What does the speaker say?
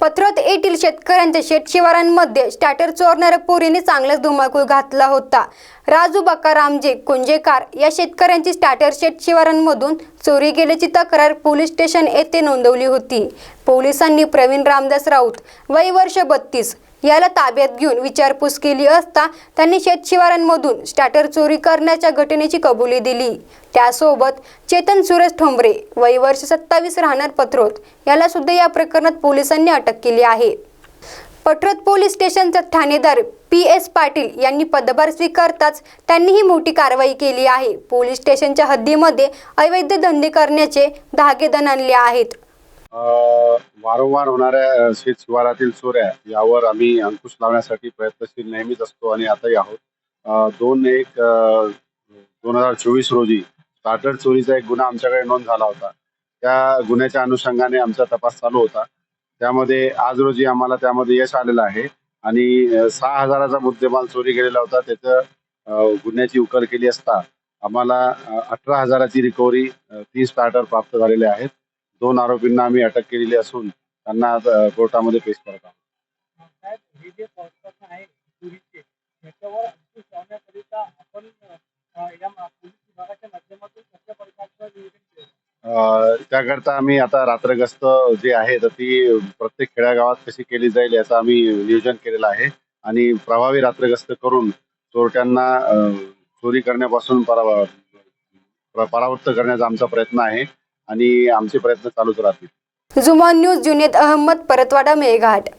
पत्रत येथील शेतकऱ्यांच्या शेतशिवारांमध्ये स्टार्टर चोरणाऱ्या पोरीने चांगलाच धुमाकूळ घातला होता. राजू बकारामजे कुंजेकार या शेतकऱ्यांची स्टार्टर शेतशिवारांमधून चोरी गेल्याची तक्रार पोलीस स्टेशन येथे नोंदवली होती. पोलिसांनी प्रवीण रामदास राऊत वय वर्ष बत्तीस याला ताब्यात घेऊन विचारपूस केली असता त्यांनी शेतशिवारांमधून स्टार्टर चोरी करण्याच्या घटनेची कबुली दिली. त्यासोबत चेतन सुरेश ठोंबरे वय वर्ष सत्तावीस राहणार पत्रोत याला सुद्धा या प्रकरणात पोलिसांनी अटक केली आहे. पठरत पोलीस स्टेशनचा ठाणेदार पी एस पाटील यांनी पदभार स्वीकारताच त्यांनी ही मोठी कारवाई केली आहे. पोलीस स्टेशनच्या हद्दीमध्ये अवैध धंदे करण्याचे धागेदण आणले आहेत. वारंवार होणाऱ्या शेत शिवारातील चोऱ्या यावर आम्ही अंकुश लावण्यासाठी प्रयत्नशील नेहमीच असतो आणि आताही आहोत. दोन एक दोन हजार चोवीस रोजी स्टार्टर चोरीचा एक गुन्हा आमच्याकडे नोंद झाला होता. त्या गुन्ह्याच्या अनुषंगाने आमचा तपास चालू होता. त्यामध्ये आज रोजी आम्हाला त्यामध्ये यश आलेलं आहे आणि सहा हजाराचा मुद्देमाल चोरी केलेला होता. त्याचं गुन्ह्याची उकल केली असता आम्हाला अठरा हजाराची रिकव्हरी तीस तीन स्टार्टर प्राप्त झालेले आहेत. दोन आरोपींना आम्ही अटक केलेली असून त्यांना कोर्टामध्ये पेश करत आहोत. त्याकरता आम्ही आता रात्रगस्त जे आहे तर ती प्रत्येक खेड्यागावात कशी केली जाईल याचं आम्ही नियोजन केलेलं आहे. आणि प्रभावी रात्रगस्त करून चोरट्यांना चोरी करण्यापासून परा प्र- परावृत्त करण्याचा आमचा प्रयत्न आहे. आणि आमचे प्रयत्न चालूच राहतील. जुमान न्यूज जुनेद अहमद परतवाडा मेळघाट.